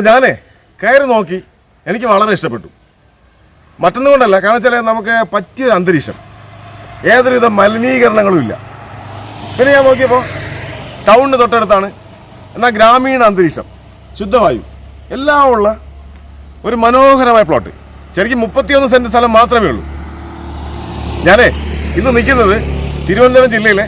അപ്പോൾ ഞാനേ കയറി നോക്കി എനിക്ക് വളരെ ഇഷ്ടപ്പെട്ടു. മറ്റൊന്നുകൊണ്ടല്ല കാരണം വെച്ചാൽ നമുക്ക് പറ്റിയൊരു അന്തരീക്ഷം. ഏതൊരുവിധ മലിനീകരണങ്ങളും ഇല്ല. പിന്നെ ഞാൻ നോക്കിയപ്പോൾ ടൗണിന് തൊട്ടടുത്താണ്. എന്നാൽ ഗ്രാമീണ അന്തരീക്ഷം ശുദ്ധവായു എല്ലാം ഉള്ള ഒരു മനോഹരമായ പ്ലോട്ട് ശരിക്കും മുപ്പത്തിയൊന്ന് സെന്റ് സ്ഥലം മാത്രമേ ഉള്ളൂ. ഞാനേ ഇന്ന് നിൽക്കുന്നത് തിരുവനന്തപുരം ജില്ലയിലെ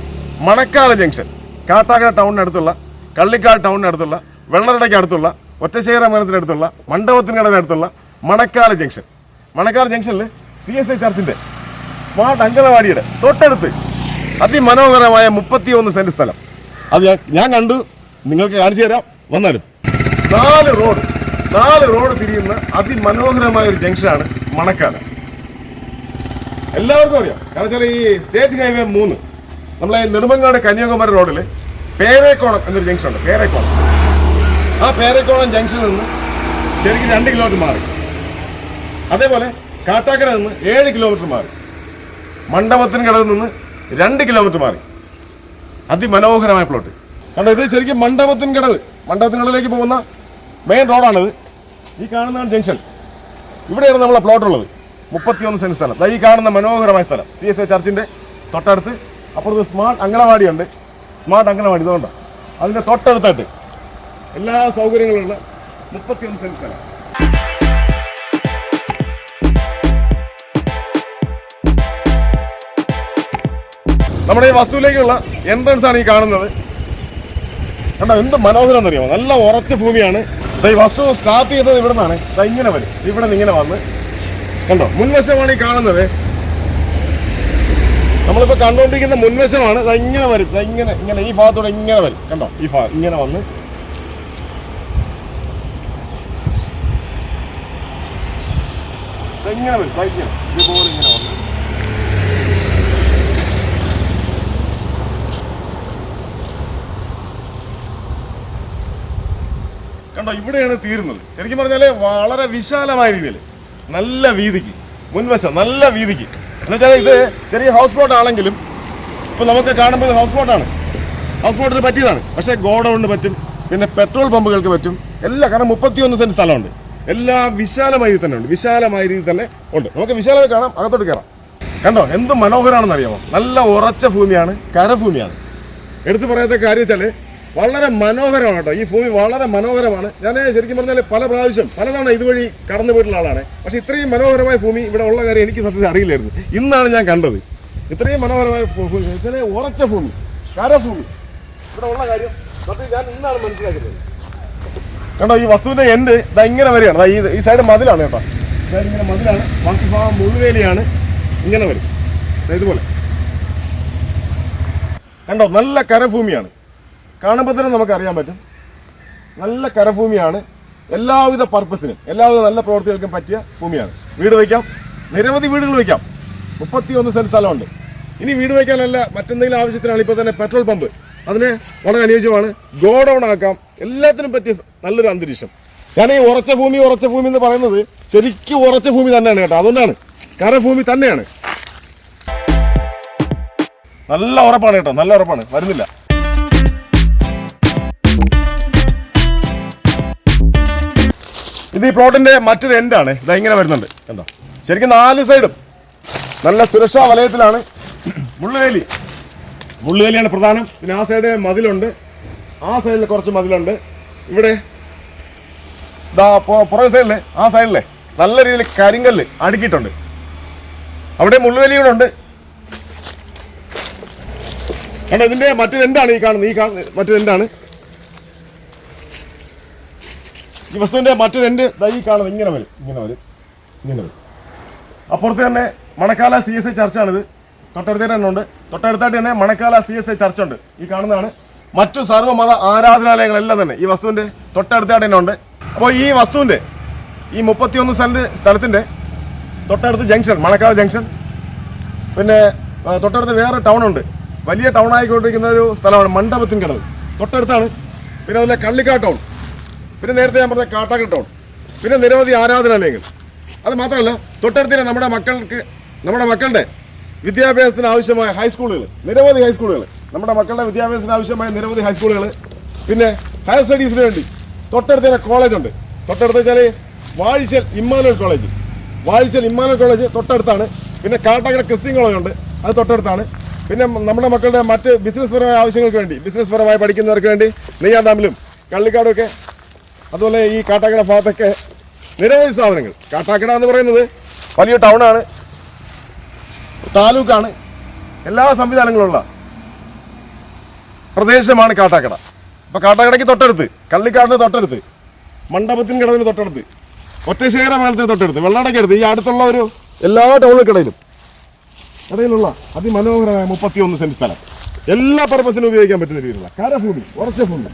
മണക്കാല ജംഗ്ഷൻ കാട്ടാക്കട ടൗണിനടുത്തുള്ള കള്ളിക്കാട് ടൗണിനടുത്തുള്ള വെള്ളറടയ്ക്ക് അടുത്തുള്ള ഒറ്റശ്ശേര മരത്തിനടുത്തുള്ള മണ്ഡപത്തിനടുത്തുള്ള മണക്കാല ജംഗ്ഷൻ. മണക്കാല ജംഗ്ഷനിൽ സി എസ് ഐ ചർച്ചിന്റെ സ്മാർട്ട് അങ്കണവാടിയുടെ തൊട്ടടുത്ത് അതിമനോഹരമായ മുപ്പത്തിയൊന്ന് സെന്റ് സ്ഥലം. അത് ഞാൻ ഞാൻ കണ്ടു. നിങ്ങൾക്ക് കാണിച്ചു തരാം. വന്നാലും. നാല് റോഡ് നാല് റോഡ് തിരിയുന്ന അതിമനോഹരമായ ഒരു ജംഗ്ഷനാണ് മണക്കാല എല്ലാവർക്കും അറിയാം. കാരണം വെച്ചാൽ ഈ സ്റ്റേറ്റ് ഹൈവേ മൂന്ന്. നമ്മളെ നെടുമങ്ങാട് കന്യാകുമാരി റോഡിൽ പേരേക്കോണം എന്നൊരു ജംഗ്ഷൻ ഉണ്ട് പേരേക്കോണം. ആ പേരക്കോളം ജംഗ്ഷനിൽ നിന്ന് ശരിക്കും രണ്ട് കിലോമീറ്റർ മാറി. അതേപോലെ കാട്ടാക്കട നിന്ന് ഏഴ് കിലോമീറ്റർ മാറി. മണ്ഡപത്തിന് കടയിൽ നിന്ന് രണ്ട് കിലോമീറ്റർ മാറി. അതിമനോഹരമായ പ്ലോട്ട് കണ്ടോ ഇത് ശരിക്കും മണ്ഡപത്തിന് കടവ്. മണ്ഡപത്തിന് കടവിലേക്ക് പോകുന്ന മെയിൻ റോഡാണിത് ഈ കാണുന്നതാണ് ജംഗ്ഷൻ ഇവിടെയാണ് നമ്മളെ പ്ലോട്ട് ഉള്ളത്. മുപ്പത്തിയൊന്ന് സെന്റ് സ്ഥലം. ഈ കാണുന്ന മനോഹരമായ സ്ഥലം. സി എസ് എ ചർച്ചിന്റെ തൊട്ടടുത്ത്. അപ്പുറത്ത് സ്മാർട്ട് അങ്കണവാടിയുണ്ട് സ്മാർട്ട് അങ്കണവാടി ഇതുകൊണ്ടാണ് അതിന്റെ തൊട്ടടുത്തായിട്ട് എല്ലാ സൗകര്യങ്ങളുള്ള മുപ്പത്തിയൊന്ന് സെന്റ് സ്ഥലം. നമ്മുടെ ഈ വസ്തുവിലേക്കുള്ള എൻട്രൻസ് ആണ് ഈ കാണുന്നത്. കണ്ടോ എന്ത് മനോഹരം എന്നറിയാമോ നല്ല ഉറച്ച ഭൂമിയാണ്. ഈ വസ്തു സ്റ്റാർട്ട് ചെയ്തത് ഇവിടെ നിന്നാണ് ഇങ്ങനെ വരും. ഇവിടെ നിന്ന് ഇങ്ങനെ വന്ന്. കണ്ടോ മുൻവശമാണ് ഈ കാണുന്നത്. നമ്മളിപ്പോ കണ്ടുകൊണ്ടിരിക്കുന്ന മുൻവശമാണ്. ഇങ്ങനെ വരും. ഇങ്ങനെ ഇങ്ങനെ ഈ ഭാഗത്തൂടെ ഇങ്ങനെ വരും. കണ്ടോ ഈ ഭാഗം ഇങ്ങനെ വന്ന് ദാ ഇങ്ങനെ വരും ഇങ്ങനെ ഇതുപോലെ ഇങ്ങനെ വന്നു. കണ്ടോ ഇവിടെയാണ് തീരുന്നത്. ശരിക്കും പറഞ്ഞാൽ വളരെ വിശാലമായ രീതിയിൽ നല്ല വീതിക്ക്. മുൻവശം നല്ല വീതിക്ക്. എന്നുവെച്ചാൽ ഇത് ചെറിയ ഹൗസ് ബോട്ട് ആണെങ്കിലും ഇപ്പൊ നമുക്ക് കാണുമ്പോൾ ഇത് ഹൗസ് ബോട്ടാണ് ഹൗസ് ബോട്ടിന് പറ്റിയതാണ്. പക്ഷേ ഗോഡൗണിന് പറ്റും. പിന്നെ പെട്രോൾ പമ്പുകൾക്ക് പറ്റും. എല്ലാം കാരണം മുപ്പത്തിയൊന്ന് സെന്റ് സ്ഥലമുണ്ട്. എല്ലാം വിശാലമായ രീതി തന്നെ ഉണ്ട്. വിശാലമായ രീതിയിൽ തന്നെ ഉണ്ട്. നമുക്ക് വിശാലമായി കാണാം അകത്തോട്ട് കയറാം. കണ്ടോ എന്ത് മനോഹരമാണെന്ന് അറിയാമോ? നല്ല ഉറച്ച ഭൂമിയാണ് കരഭൂമിയാണ് എടുത്തു പറയാത്ത കാര്യം വെച്ചാൽ വളരെ മനോഹരമാണ് കേട്ടോ. ഈ ഭൂമി വളരെ മനോഹരമാണ്. ഞാൻ ശരിക്കും പറഞ്ഞാൽ പല പ്രാവശ്യം പലതവണ ഇതുവഴി കടന്നു പോയിട്ടുള്ള ആളാണ്. പക്ഷെ ഇത്രയും മനോഹരമായ ഭൂമി ഇവിടെ ഉള്ള കാര്യം എനിക്ക് സത്യത്തിൽ അറിയില്ലായിരുന്നു. ഇന്നാണ് ഞാൻ കണ്ടത്. ഇത്രയും മനോഹരമായ ഭൂമി ഉറച്ച ഭൂമി കരഭൂമി ഇവിടെ ഉള്ള കാര്യം സത്യം ഞാൻ ഇന്നാണ് മനസ്സിലാക്കുന്നത് കണ്ടോ ഈ വസ്തുവിന്റെ എൻഡ് ഇതാ ഇങ്ങനെ വരികയാണ്. ഈ ഈ സൈഡ് മതിലാണ് കേട്ടോ. സൈഡ് ഇങ്ങനെ മതിലാണ്. ബാക്കി ഭാഗം മുഴുവേലിയാണ്. ഇങ്ങനെ വരും. ഇതുപോലെ. കണ്ടോ നല്ല കരഭൂമിയാണ്. കാണുമ്പോൾ തന്നെ നമുക്ക് അറിയാൻ പറ്റും. നല്ല കരഭൂമിയാണ്. എല്ലാവിധ പർപ്പസിനും എല്ലാവിധ നല്ല പ്രവർത്തികൾക്കും പറ്റിയ ഭൂമിയാണ്. വീട് വയ്ക്കാം. നിരവധി വീടുകൾ വയ്ക്കാം. മുപ്പത്തി ഒന്ന് സെന്റ് സ്ഥലമുണ്ട്. ഇനി വീട് വയ്ക്കാനല്ല മറ്റെന്തെങ്കിലും ആവശ്യത്തിനാണ് ഇപ്പോൾ തന്നെ പെട്രോൾ പമ്പ് അതിന് വളരെ അനുയോജ്യമാണ്. ഗോഡൗൺ ആക്കാം. എല്ലാത്തിനും പറ്റിയ നല്ലൊരു അന്തരീക്ഷം. ഞാൻ ഈ ഉറച്ച ഭൂമി ഉറച്ച ഭൂമി എന്ന് പറയുന്നത് ശരിക്കും ഉറച്ച ഭൂമി തന്നെയാണ് കേട്ടോ. അതുകൊണ്ടാണ്. കരഭൂമി തന്നെയാണ്. നല്ല ഉറപ്പാണ് കേട്ടോ. നല്ല ഉറപ്പാണ്. വരുന്നില്ല. ഇത് ഈ പ്ലോട്ടിന്റെ മറ്റൊരു എൻഡാണ് ഇതാ ഇങ്ങനെ വരുന്നുണ്ട്. എന്താ ശരിക്കും നാല് സൈഡും നല്ല സുരക്ഷാ വലയത്തിലാണ്. മുള്ളുവേലി. മുള്ളുവേലിയാണ് പ്രധാനം. പിന്നെ ആ സൈഡ് മതിലുണ്ട്. ആ സൈഡിൽ കുറച്ച് മതിലുണ്ട്. ഇവിടെ ഇതാ പുറകെ സൈഡിലെ ആ സൈഡിലെ നല്ല രീതിയിൽ കരിങ്കല്ല് അടുക്കിയിട്ടുണ്ട്. അവിടെ മുള്ളുവലികളുണ്ട് കണ്ടോ ഇതിന്റെ മറ്റൊരു എന്താണ് ഈ കാണുന്നത്? ഈ കാണുന്നത് മറ്റൊരു എന്താണ്? ഈ വസ്തുവിന്റെ മറ്റൊരു എൻഡ് ദാ ഈ കാണുന്നത് ഇങ്ങനെ വരും ഇങ്ങനെ വരും ഇങ്ങനെ വരും. അപ്പുറത്ത് തന്നെ മണക്കാല സി എസ് ഐ ചർച്ചാണിത്. തൊട്ടടുത്ത് തന്നെ ഉണ്ട്. തൊട്ടടുത്തായിട്ട് തന്നെ മണക്കാല സി എസ് ഐ ചർച്ചുണ്ട്. ഈ കാണുന്നതാണ് മറ്റു സർവമത ആരാധനാലയങ്ങളെല്ലാം തന്നെ. ഈ വസ്തുവിന്റെ തൊട്ടടുത്തായിട്ട് തന്നെ ഉണ്ട്. അപ്പോൾ ഈ വസ്തുവിന്റെ ഈ മുപ്പത്തിയൊന്ന് സെന്റ് സ്ഥലത്തിന്റെ തൊട്ടടുത്ത് ജംഗ്ഷൻ മണക്കാട് ജംഗ്ഷൻ. പിന്നെ തൊട്ടടുത്ത് വേറെ ടൗൺ ഉണ്ട്. വലിയ ടൗൺ ആയിക്കൊണ്ടിരിക്കുന്ന ഒരു സ്ഥലമാണ് മണ്ഡപത്തിൻ കടവ്. തൊട്ടടുത്താണ്. പിന്നെ അതുപോലെ കള്ളിക്കാട് ടൗൺ പിന്നെ നേരത്തെ ഞാൻ പറഞ്ഞ കാട്ടാക്കൽ ടൗൺ പിന്നെ നിരവധി ആരാധനാലയങ്ങൾ. അത് മാത്രമല്ല തൊട്ടടുത്ത് തന്നെ നമ്മുടെ മക്കൾക്ക് നമ്മുടെ മക്കളുടെ വിദ്യാഭ്യാസത്തിന് ആവശ്യമായ ഹൈസ്കൂളുകൾ നിരവധി ഹൈസ്കൂളുകൾ നമ്മുടെ മക്കളുടെ വിദ്യാഭ്യാസത്തിന് ആവശ്യമായ നിരവധി ഹൈസ്കൂളുകൾ പിന്നെ ഹയർ സ്റ്റഡീസിന് വേണ്ടി തൊട്ടടുത്ത് തന്നെ കോളേജ് ഉണ്ട്. തൊട്ടടുത്ത് വെച്ചാൽ Vazhichal Emmanuel college Vazhichal Emmanuel college തൊട്ടടുത്താണ്. പിന്നെ കാട്ടാക്കട ക്രിസ്ത്യൻ കോളേജ് ഉണ്ട്. അത് തൊട്ടടുത്താണ്. പിന്നെ നമ്മുടെ മക്കളുടെ മറ്റ് ബിസിനസ് പരമായ ആവശ്യങ്ങൾക്ക് വേണ്ടി ബിസിനസ് പരമായി പഠിക്കുന്നവർക്ക് വേണ്ടി നെയ്യാർ ഡാമിലും കള്ളിക്കാടും ഒക്കെ അതുപോലെ ഈ കാട്ടാക്കട ഭാഗത്തൊക്കെ നിരവധി സ്ഥാപനങ്ങൾ കാട്ടാക്കട എന്ന് പറയുന്നത് വലിയ ടൗണാണ് താലൂക്കാണ്. എല്ലാ സംവിധാനങ്ങളുള്ള പ്രദേശമാണ് കാട്ടാക്കട. അപ്പോൾ കാട്ടാക്കടയ്ക്ക് തൊട്ടടുത്ത് കള്ളിക്കാടിന് തൊട്ടടുത്ത് മണ്ഡപത്തിന് കിടന്നിന് തൊട്ടടുത്ത് ഒറ്റശേഖര പാലത്തിന് തൊട്ടടുത്ത് വെള്ളാടയ്ക്ക് അടുത്ത് ഈ അടുത്തുള്ള ഒരു എല്ലാ ടൗണുകൾക്കിടയിലും ഇടയിലുള്ള അതിമനോഹരമായ മുപ്പത്തിയൊന്ന് സെന്റ് സ്ഥലം. എല്ലാ പർപ്പസിനും ഉപയോഗിക്കാൻ പറ്റുന്ന രീതിയിലുള്ള കരഭൂമി ഉറച്ച ഭൂമി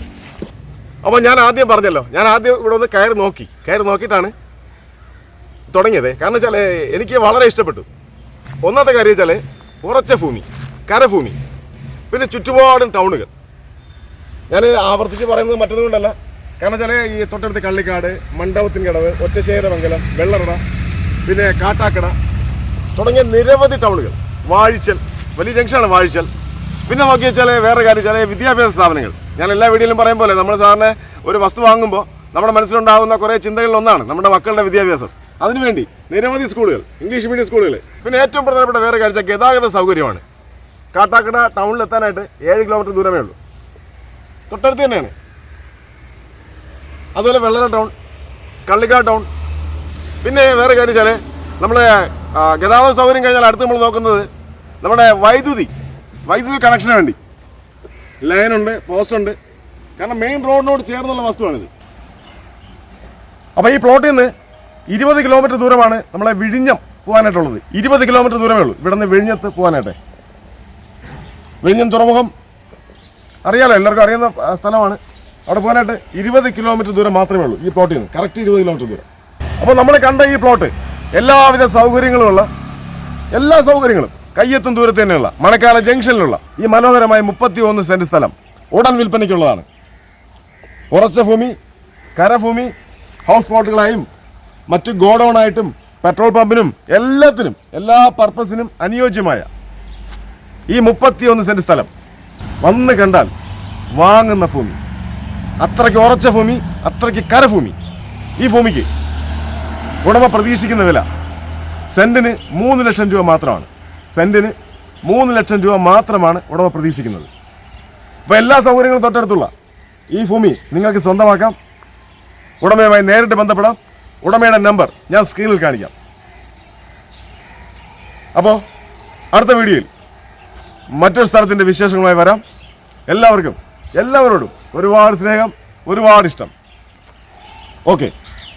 അപ്പോൾ ഞാൻ ആദ്യം പറഞ്ഞല്ലോ ഞാൻ ആദ്യം ഇവിടെ ഒന്ന് കയറി നോക്കി. കയറി നോക്കിയിട്ടാണ് തുടങ്ങിയത്. കാരണം വെച്ചാൽ എനിക്ക് വളരെ ഇഷ്ടപ്പെട്ടു. ഒന്നാമത്തെ കാര്യം വെച്ചാൽ ഉറച്ച ഭൂമി കരഭൂമി. പിന്നെ ചുറ്റുപാടും ടൗണുകൾ. ഞാൻ ആവർത്തിച്ച് പറയുന്നത് മറ്റൊന്നുകൊണ്ടല്ല കാരണം വെച്ചാൽ ഈ തൊട്ടടുത്ത് കള്ളിക്കാട് മണ്ഡപത്തിൻ കടവ് ഒറ്റശേഖരമംഗലം വെള്ളറട പിന്നെ കാട്ടാക്കട തുടങ്ങിയ നിരവധി ടൗണുകൾ. വാഴിച്ചൽ വലിയ ജംഗ്ഷനാണ് വാഴിച്ചൽ. പിന്നെ നോക്കി വെച്ചാൽ വേറെ കാര്യം വെച്ചാൽ വിദ്യാഭ്യാസ സ്ഥാപനങ്ങൾ. ഞാൻ എല്ലാ വീഡിയോയിലും പറയും പോലെ നമ്മൾ സാറിന് ഒരു വസ്തു വാങ്ങുമ്പോൾ നമ്മുടെ മനസ്സിലുണ്ടാകുന്ന കുറേ ചിന്തകളിൽ ഒന്നാണ് നമ്മുടെ മക്കളുടെ വിദ്യാഭ്യാസം. അതിനുവേണ്ടി നിരവധി സ്കൂളുകൾ ഇംഗ്ലീഷ് മീഡിയം സ്കൂളുകൾ. പിന്നെ ഏറ്റവും പ്രധാനപ്പെട്ട വേറെ കാര്യം ഗതാഗത സൗകര്യമാണ്. കാട്ടാക്കട ടൗണിൽ എത്താനായിട്ട് ഏഴ് കിലോമീറ്റർ ദൂരമേ ഉള്ളൂ. തൊട്ടടുത്ത് തന്നെയാണ്. അതുപോലെ വെള്ളര ടൗൺ കള്ളിക്കാട് ടൗൺ പിന്നെ വേറെ കാര്യം വെച്ചാൽ നമ്മളെ ആ, ഗതാഗത സൗകര്യം കഴിഞ്ഞാൽ അടുത്ത് നമ്മൾ നോക്കുന്നത് നമ്മുടെ വൈദ്യുതി വൈദ്യുതി കണക്ഷന് വേണ്ടി. ലൈനുണ്ട് പോസ്റ്റുണ്ട് കാരണം മെയിൻ റോഡിനോട് ചേർന്നുള്ള വസ്തുവാണിത്. അപ്പോൾ ഈ പ്ലോട്ടിൽ നിന്ന് ഇരുപത് കിലോമീറ്റർ ദൂരമാണ് നമ്മളെ വിഴിഞ്ഞം പോകാനായിട്ടുള്ളത്. ഇരുപത് കിലോമീറ്റർ ദൂരമേ ഉള്ളൂ. ഇവിടെ നിന്ന് വിഴിഞ്ഞത്ത് പോകാനായിട്ട്. വിഴിഞ്ഞം തുറമുഖം. അറിയാലോ എല്ലാവർക്കും അറിയുന്ന സ്ഥലമാണ്. അവിടെ പോകാനായിട്ട് ഇരുപത് കിലോമീറ്റർ ദൂരം മാത്രമേ ഉള്ളൂ ഈ പ്ലോട്ടിൽ നിന്ന് കറക്റ്റ് ഇരുപത് കിലോമീറ്റർ ദൂരം. അപ്പോൾ നമ്മൾ കണ്ട ഈ പ്ലോട്ട് എല്ലാവിധ സൗകര്യങ്ങളുമുള്ള എല്ലാ സൗകര്യങ്ങളും കയ്യെത്തും ദൂരത്ത് തന്നെയുള്ള മണക്കാല ജംഗ്ഷനിലുള്ള ഈ മനോഹരമായ മുപ്പത്തി ഒന്ന് സെന്റ് സ്ഥലം ഉടൻ വിൽപ്പനയ്ക്കുള്ളതാണ്. ഉറച്ച ഭൂമി കരഭൂമി ഹൗസ് പ്ലോട്ടുകളായും മറ്റ് ഗോഡൗണായിട്ടും പെട്രോൾ പമ്പിനും എല്ലാത്തിനും എല്ലാ പർപ്പസിനും അനുയോജ്യമായ ഈ മുപ്പത്തിയൊന്ന് സെന്റ് സ്ഥലം. വന്ന് കണ്ടാൽ വാങ്ങുന്ന ഭൂമി. അത്രയ്ക്ക് ഉറച്ച ഭൂമി അത്രയ്ക്ക് കരഭൂമി. ഈ ഭൂമിക്ക് ഉടമ പ്രതീക്ഷിക്കുന്ന വില സെന്റിന് മൂന്ന് ലക്ഷം രൂപ മാത്രമാണ്. സെന്റിന് മൂന്ന് ലക്ഷം രൂപ മാത്രമാണ് ഉടമ പ്രതീക്ഷിക്കുന്നത്. അപ്പോൾ എല്ലാ സൗകര്യങ്ങളും തൊട്ടടുത്തുള്ള ഈ ഭൂമി നിങ്ങൾക്ക് സ്വന്തമാക്കാം. ഉടമയുമായി നേരിട്ട് ബന്ധപ്പെടാം. ഉടമയുടെ നമ്പർ ഞാൻ സ്ക്രീനിൽ കാണിക്കാം. അപ്പോൾ അടുത്ത വീഡിയോയിൽ മറ്റൊരു സ്ഥലത്തിന്റെ വിശേഷങ്ങളുമായി വരാം. എല്ലാവർക്കും എല്ലാവരോടും ഒരുപാട് സ്നേഹം ഒരുപാട് ഇഷ്ടം. ഓക്കെ